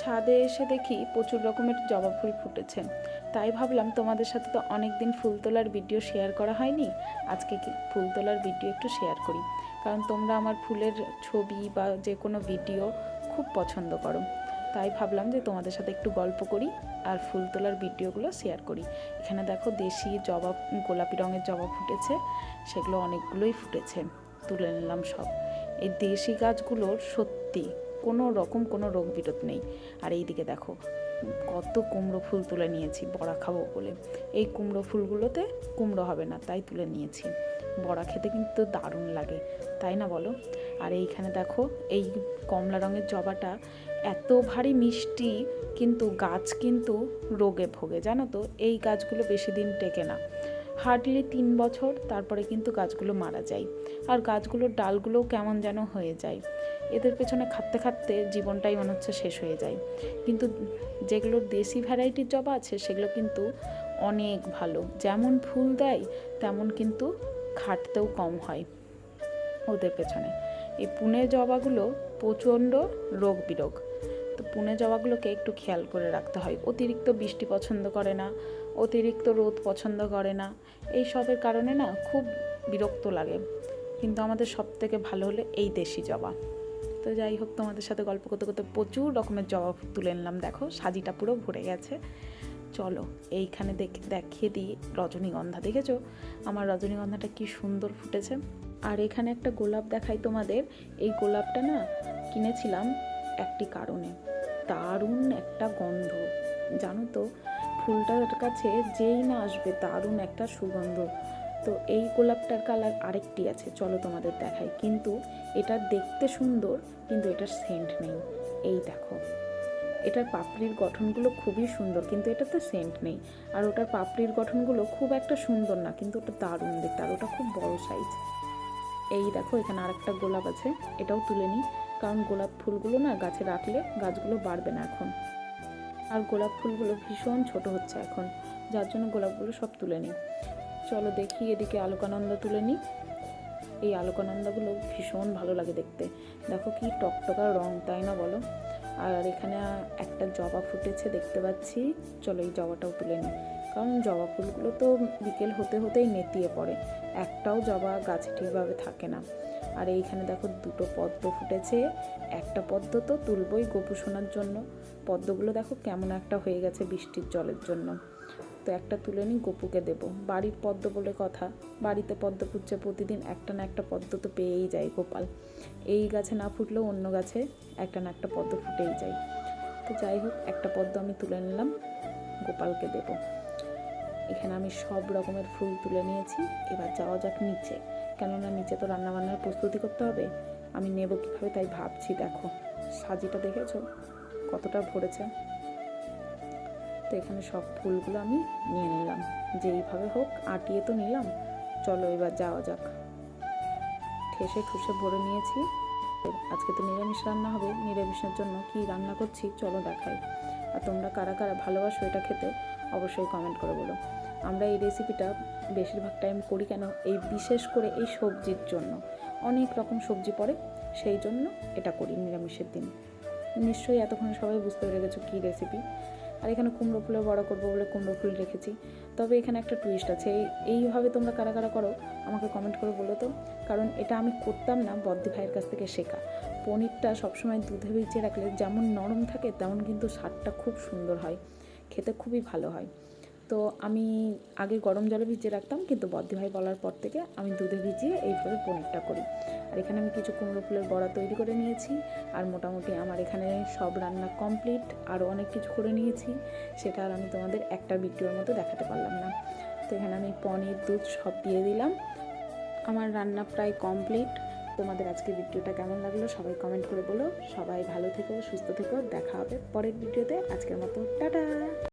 ছাদে এসে দেখি প্রচুর রকমের জবা ফুল ফুটেছে। তাই ভাবলাম তোমাদের সাথে তো অনেক দিন ফুল তোলার ভিডিও শেয়ার করা হয়নি। আজকে কি ফুল তোলার ভিডিও একটু শেয়ার করি। কারণ তোমরা আমার ফুলের ছবি বা যে কোনো ভিডিও খুব পছন্দ করো। তাই ভাবলাম যে তোমাদের সাথে একটু গল্প করি আর ফুল তোলার ভিডিওগুলো শেয়ার করি। এখানে দেখো দেশি জবা, গোলাপি রঙের জবা ফুটেছে। সেগুলো অনেকগুলোই ফুটেছে। তুলে নিলাম সব। এই দেশি গাছগুলোর সত্যি কোনো রকম কোনো রোগ বিরোধ নেই। আর এই দিকে দেখো, কত কুমড়ো ফুল তুলে নিয়েছি, বড়া খাব বলে। এই কুমড়ো ফুলগুলোতে কুমড়ো হবে না, তাই তুলে নিয়েছি। বড়া খেতে কিন্তু দারুণ লাগে, তাই না বলো? আর এইখানে দেখো, এই কমলা রঙের জবাটা এত ভারী মিষ্টি, কিন্তু গাছ কিন্তু রোগে ভোগে, জানো তো? এই গাছগুলো বেশি দিন টেকে না। হার্ডলি তিন বছর, তারপরে কিন্তু গাছগুলো মারা যায়। আর গাছগুলোর ডালগুলোও কেমন যেন হয়ে যায়। এদের পেছনে খাটতে খাটতে জীবনটাই মনে হচ্ছে শেষ হয়ে যায়। কিন্তু যেগুলো দেশি ভ্যারাইটির জবা আছে, সেগুলো কিন্তু অনেক ভালো। যেমন ফুল দেয়, তেমন কিন্তু খাটতেও কম হয় ওদের পেছনে। এই পুনে জবাগুলো প্রচণ্ড রোগ বিরোগ তো পুনে জবাগুলোকে একটু খেয়াল করে রাখতে হয়। অতিরিক্ত বৃষ্টি পছন্দ করে না, অতিরিক্ত রোদ পছন্দ করে না, এই সবের কারণে না খুব বিরক্ত লাগে। কিন্তু আমাদের সব থেকে ভালো হলে এই দেশি জবা। তো যাই হোক, তোমাদের সাথে গল্প করতে করতে প্রচুর রকমের জবা তুলে নিলাম। দেখো, সাজিটা পুরো ভরে গেছে। চলো, এইখানে দেখ, দেখিয়ে দিই রজনীগন্ধা, দেখেছ? আমার রজনীগন্ধাটা কি সুন্দর ফুটেছে। আর এখানে একটা গোলাপ দেখাই তোমাদের। এই গোলাপটা না কিনেছিলাম একটি কারণে। দারুণ একটা গন্ধ। জানো তো, ফুলটার কাছে যেই না আসবে, দারুণ একটা সুগন্ধ। তো এই গোলাপটার কালার আরেকটি আছে, চলো তোমাদের দেখাই। কিন্তু এটা দেখতে সুন্দর, কিন্তু এটার সেন্ট নেই। এই দেখো, এটার পাপড়ির গঠনগুলো খুবই সুন্দর, কিন্তু এটাতে সেন্ট নেই। আর ওটার পাপড়ির গঠনগুলো খুব একটা সুন্দর না, কিন্তু ওটা দারুণ দেখতে, আর ওটা খুব বড় সাইজ এই দেখো, এখানে আরেকটা গোলাপ আছে, এটাও তুলে নিই। কারণ গোলাপ ফুলগুলো না গাছে রাখলে গাছগুলো বাড়বে না এখন। আর গোলাপ ফুলগুলো ভীষণ ছোট হচ্ছে এখন, যার জন্য গোলাপগুলো সব তুলে নিই। চলো দেখি, এদিকে আলোকানন্দা তুলে নিই। এই আলোকানন্দাগুলো ভীষণ ভালো লাগে দেখতে। দেখো কি টকটকা রং, তাই না বলো? আর এখানে একটা জবা ফুটেছে, দেখতে পাচ্ছি। চলো এই জবাটাও তুলে নিই। কারণ জবা ফুলগুলো তো বিকেল হতে হতেই নেতিয়ে পড়ে। একটাও জবা গাছে ঠিকভাবে থাকে না। আর এইখানে দেখো দুটো পদ্ম ফুটেছে। একটা পদ্ম তো তুলবই গোপু শোনার জন্য। পদ্মগুলো দেখো কেমন একটা হয়ে গেছে বৃষ্টির জলের জন্য। একটা তুলে নিই, গপুকে দেবো। বাড়ির পদ্ম বলে কথা। বাড়িতে পদ্ম ফুটছে প্রতিদিন, একটা না একটা পদ্ম তো পেয়েই যায় গোপাল। এই গাছে না ফুটলেও অন্য গাছে একটা না একটা পদ্ম ফুটেই যায়। তো যাই হোক, একটা পদ্ম আমি তুলে নিলাম, গোপালকে দেব। এখানে আমি সব রকমের ফুল তুলে নিয়েছি। এবার যাওয়া যাক নিচে। কেননা নিচে তো রান্নাবান্নার প্রস্তুতি করতে হবে। আমি নেব কীভাবে তাই ভাবছি, দেখো। সাজিটা দেখেছ? কতটা ভরেছে। তো এখানে সব ফুলগুলো আমি নিয়ে নিলাম। যেইভাবে হোক আটিয়ে তো নিলাম। চলো এবার যাওয়া যাক। ঠেসে ঠুসে ভরে নিয়েছি। আজকে তো নিরামিষ রান্না হবে। নিরামিষের জন্য কি রান্না করছি চলো দেখাই। আর তোমরা কারা কারা ভালোবাসো এটা খেতে অবশ্যই কমেন্ট করে বলো। আমরা এই রেসিপিটা বেশিরভাগ টাইম করি কেন? এই বিশেষ করে এই সবজির জন্য। অনেক রকম সবজি পড়ে, সেই জন্য এটা করি নিরামিষের দিন। নিশ্চয়ই এতক্ষণ সবাই বুঝতে পেরে গেছো কী রেসিপি আর এখানে কুমড়ো ফুলে বড় করব বলে কুমড়ো ফুল রেখেছি। তবে এখানে একটা টুইস্ট আছে। এই, এইভাবে তোমরা কারা কারা করো, আমাকে কমেন্ট করে বলো তো কারণ এটা আমি করতাম না বদ্দি ভাইয়ের কাছ থেকে শেখা। পনিরটা সবসময় দুধে ভিজিয়ে রাখলে যেমন নরম থাকে, তেমন কিন্তু স্বাদটা খুব সুন্দর হয়। খেতে খুবই ভালো হয়। তো আমি আগে গরম জলে ভিজিয়ে রাখতাম, কিন্তু বদ্দি ভাই বলার পর থেকে আমি দুধে ভিজিয়ে এইভাবে পনিরটা করি। আর এখানে আমি কিছু কুমড়ো ফুলের বড়া তৈরি করে নিয়েছি, আর মোটামুটি আমার এখানে সব রান্না কমপ্লিট আরও অনেক কিছু করে নিয়েছি। সেটা আর আমি তোমাদের একটা ভিডিওর মতো দেখাতে পারলাম না। তো এখানে আমি পনির, দুধ সব দিয়ে দিলাম। আমার রান্না প্রায় কমপ্লিট তোমাদের আজকে ভিডিওটা কেমন লাগল সবাই কমেন্ট করে বলো। সবাই ভালো থেকো, সুস্থ থেকো। দেখা হবে পরের ভিডিওতে। আজকের মতো, টাটা!